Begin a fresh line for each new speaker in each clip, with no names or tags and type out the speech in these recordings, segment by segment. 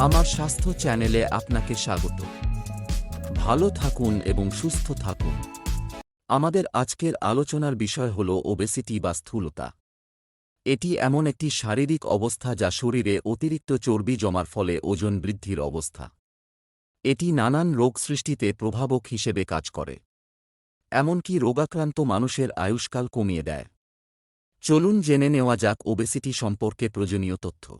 আমার স্বাস্থ্য চ্যানেলে আপনাকে স্বাগত। ভালো থাকুন এবং সুস্থ থাকুন। আমাদের আজকের আলোচনার বিষয় হল ওবেসিটি বা স্থূলতা। এটি এমন একটি শারীরিক অবস্থা যা শরীরে অতিরিক্ত চর্বি জমার ফলে ওজন বৃদ্ধির অবস্থা। এটি নানান রোগ সৃষ্টিতে প্রভাবক হিসেবে কাজ করে। এমনকি রোগাক্রান্ত মানুষের আয়ুষ্কাল কমিয়ে দেয়। চলুন জেনে নেওয়া যাক ওবেসিটি সম্পর্কে প্রয়োজনীয় তথ্য।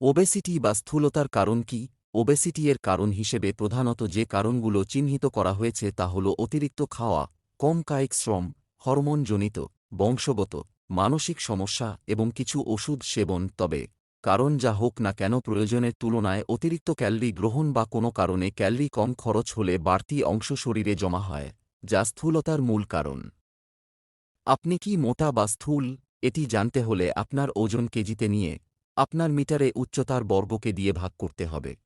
ওবেসিটি বা স্থূলতার কারণ কি? ওবেসিটি এর কারণ হিসেবে প্রধানত যে কারণগুলো চিহ্নিত করা হয়েছে তা হল অতিরিক্ত খাওয়া, কম কায়িক শ্রম, হরমোনজনিত, বংশগত, মানসিক সমস্যা এবং কিছু ওষুধ সেবন। তবে কারণ যা হোক না কেন প্রয়োজনের তুলনায় অতিরিক্ত ক্যালরি গ্রহণ বা কোনো কারণে ক্যালরি কম খরচ হলে বাড়তি অংশ শরীরে জমা হয়, যা স্থূলতার মূল কারণ। আপনি কি মোটা বা স্থূল? এটি জানতে হলে আপনার ওজন কেজিতে নিয়ে আপনার মিটারে উচ্চতার বর্গকে দিয়ে ভাগ করতে হবে।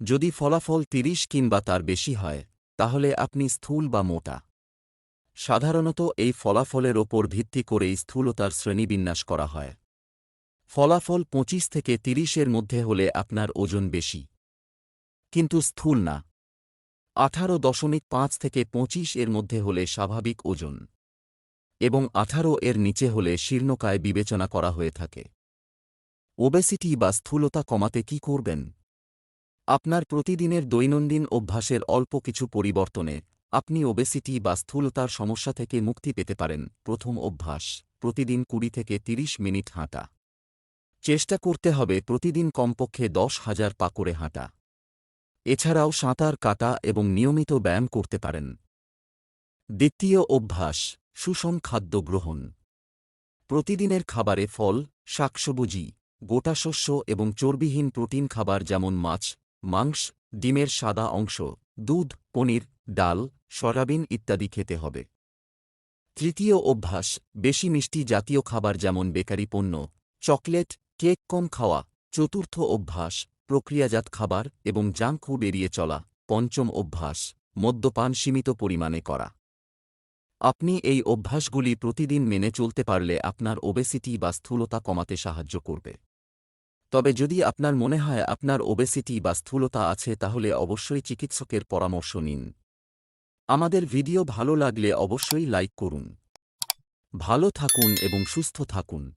যদি ফলাফল তিরিশ কিংবা তার বেশি হয়, তাহলে আপনি স্থূল বা মোটা। সাধারণত এই ফলাফলের ওপর ভিত্তি করেই স্থূলতার শ্রেণীবিন্যাস করা হয়। ফলাফল পঁচিশ থেকে তিরিশের মধ্যে হলে আপনার ওজন বেশি। কিন্তু স্থূল না। আঠারো দশমিক পাঁচ থেকে পঁচিশ এর মধ্যে হলে স্বাভাবিক ওজন। এবং আঠারো এর নিচে হলে শীর্ণকায় বিবেচনা করা হয়ে থাকে। ওবেসিটি বা স্থূলতা কমাতে কি করবেন? আপনার প্রতিদিনের দৈনন্দিন অভ্যাসের অল্প কিছু পরিবর্তনে আপনি ওবেসিটি বা স্থূলতার সমস্যা থেকে মুক্তি পেতে পারেন। প্রথম অভ্যাস, প্রতিদিন কুড়ি থেকে ৩০ মিনিট হাঁটা। চেষ্টা করতে হবে প্রতিদিন কমপক্ষে দশ হাজার পা করে হাঁটা। এছাড়াও সাঁতার কাটা এবং নিয়মিত ব্যায়াম করতে পারেন। দ্বিতীয় অভ্যাস, সুষম খাদ্য গ্রহণ। প্রতিদিনের খাবারে ফল, শাকসবুজি গোটা শস্য এবং চর্বিহীন প্রোটিন খাবার যেমন মাছ, মাংস, ডিমের সাদা অংশ, দুধ, পনির, ডাল, সয়াবিন ইত্যাদি খেতে হবে। তৃতীয় অভ্যাস, বেশি মিষ্টি জাতীয় খাবার যেমন বেকারি পণ্য, চকলেট, কেক কম খাওয়া। চতুর্থ অভ্যাস, প্রক্রিয়াজাত খাবার এবং জাঙ্ক এড়িয়ে চলা। পঞ্চম অভ্যাস, মদ্যপান সীমিত পরিমাণে করা। আপনি এই অভ্যাসগুলি প্রতিদিন মেনে চলতে পারলে আপনার ওবেসিটি বা স্থূলতা কমাতে সাহায্য করবে। তবে যদি আপনার মনে হয় আপনার ওবেসিটি বা স্থূলতা আছে, তাহলে অবশ্যই চিকিৎসকের পরামর্শ নিন। আমাদের ভিডিও ভালো লাগলে অবশ্যই লাইক করুন। ভালো থাকুন এবং সুস্থ থাকুন।